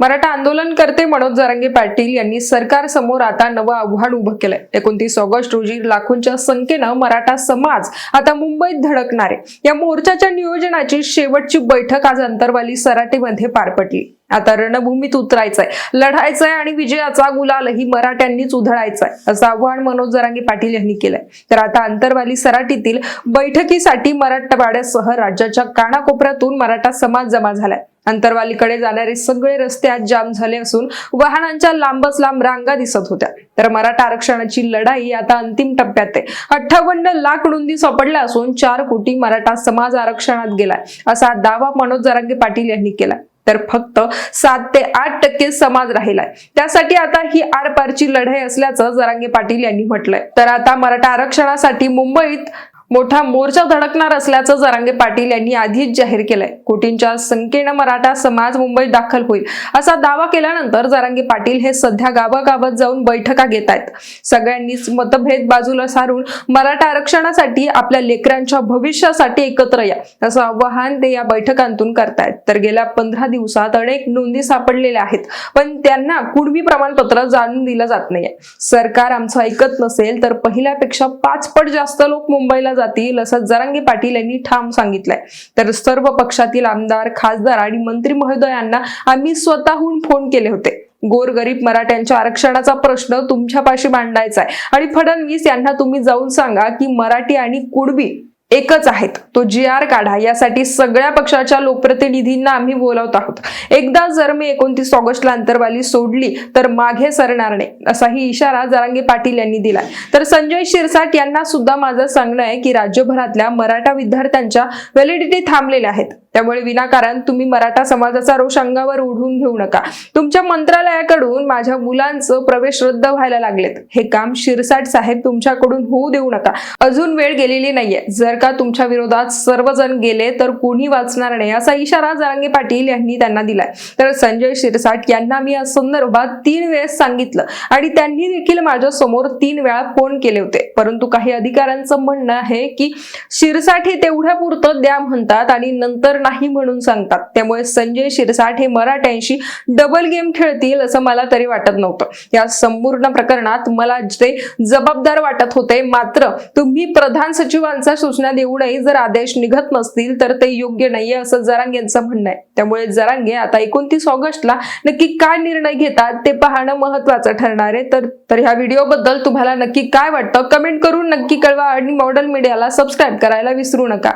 मराठा आंदोलनकर्ते मनोज जरांगे पाटील यांनी सरकार समोर आता नवं आव्हान उभं केलंय. एकोणतीस ऑगस्ट रोजी लाखोंच्या संख्येनं मराठा समाज आता मुंबईत धडकणार. आहे या मोर्चाच्या नियोजनाची शेवटची बैठक आज अंतरवाली सराटीमध्ये पार पडली. आता रणभूमीत उतरायचंय. लढायचंय आणि विजयाचा गुलाल ही मराठ्यांनीच उधळायचाय असं आव्हान मनोज जरांगे पाटील यांनी केलंय. तर आता अंतरवाली सराटीतील बैठकीसाठी मराठवाड्यासह राज्याच्या कानाकोपऱ्यातून मराठा समाज जमा झालाय. अंतरवालीकडे जाणारे सगळे रस्ते आज जाम झाले असून वाहनांच्या लांबच लांब रांगा दिसत होत्या. तर मराठा आरक्षणाची लढाई आता अंतिम टप्प्यात आहे. अठ्ठावन्न लाख नोंदी सापडल्या असून चार कोटी मराठा समाज आरक्षणात गेलाय असा दावा मनोज जरांगे पाटील यांनी केलाय. तर फक्त सात ते आठ टक्के समाज राहिलाय. त्यासाठी आता ही आरपारची लढाई असल्याचं जरांगे पाटील यांनी म्हटलंय. तर आता मराठा आरक्षणासाठी मुंबईत मोठा मोर्चा धडकणार असल्याचं जरांगे पाटील यांनी आधीच जाहीर केलंय. कोटींच्या संख्येनं मराठा समाज मुंबईत दाखल होईल. असा दावा केल्यानंतर जरांगे पाटील हे सध्या गावागावात जाऊन बैठका घेत आहेत. सगळ्यांनीच मतभेद बाजूला सारून मराठा आरक्षणासाठी आपल्या लेकरांच्या भविष्यासाठी एकत्र या असं आवाहन ते या बैठकांतून करतायत. तर गेल्या पंधरा दिवसात अनेक नोंदी सापडलेल्या आहेत पण त्यांना कुणबी प्रमाणपत्र जाणून दिलं जात नाहीये. सरकार आमचं ऐकत नसेल तर पहिल्यापेक्षा पाच पट जास्त लोक मुंबईला जातील असं जरांगी पाटील यांनी ठाम सांगितलंय. तर सर्व पक्षातील आमदार खासदार आणि मंत्री महोदयांना आम्ही स्वतःहून फोन केले होते. गोरगरीब मराठ्यांच्या आरक्षणाचा प्रश्न तुमच्यापाशी मांडायचा आहे आणि फडणवीस यांना तुम्ही जाऊन सांगा की मराठी आणि कुणबी एकच आहेत. तो जी आर काढा. यासाठी सगळ्या पक्षाच्या लोकप्रतिनिधींना आम्ही बोलवत आहोत. एकदा जर मी एकोणतीस ऑगस्टला अंतरवाली सोडली तर मागे सरणार नाही असाही इशारा जरांगे पाटील यांनी दिलाय. तर संजय शिरसाट यांना सुद्धा माझं सांगणं आहे की राज्यभरातल्या मराठा विद्यार्थ्यांच्या व्हॅलिडिटी थांबलेल्या आहेत. त्यामुळे विनाकारण तुम्ही मराठा समाजाचा रोष अंगावर ओढून घेऊ नका. तुमच्या मंत्रालयाकडून माझ्या मुलांचं प्रवेश रद्द व्हायला लागलेत. हे काम शिरसाट साहेब तुमच्याकडून होऊ देऊ नका. अजून वेळ गेलेली नाहीये. जर का तुमच्या विरोधात सर्वजण गेले तर कोणी वाचणार नाही? असा इशारा जरांगे पाटील यांनी त्यांना दिलाय. तर संजय शिरसाट यांना मी या संदर्भात तीन वेळेस सांगितलं आणि त्यांनी देखील माझ्यासमोर तीन वेळा फोन केले होते. परंतु काही अधिकाऱ्यांचं म्हणणं आहे की शिरसाट हे तेवढ्या पुरतं द्या म्हणतात आणि नंतर नाही म्हणून सांगतात. त्यामुळे संजय शिरसाट हे मराठ्यांशी डबल गेम खेळतील असं मला तरी वाटत नव्हतं. या संपूर्ण प्रकरणात मला ते जबाबदार वाटत होते मात्र तुम्ही प्रधान सचिवांचा सूचना देऊनही जर आदेश निघत नसतील तर ते योग्य नाहीये असं जरांग यांचं म्हणणं आहे. त्यामुळे जरांगे आता एकोणतीस ऑगस्टला नक्की काय निर्णय घेतात ते पाहणं महत्वाचं ठरणार आहे. तर तर ह्या व्हिडिओबद्दल तुम्हाला नक्की काय वाटतं? कमेंट करून नक्की कळवा आणि मॉडेल मीडियाला सबस्क्राईब करायला विसरू नका.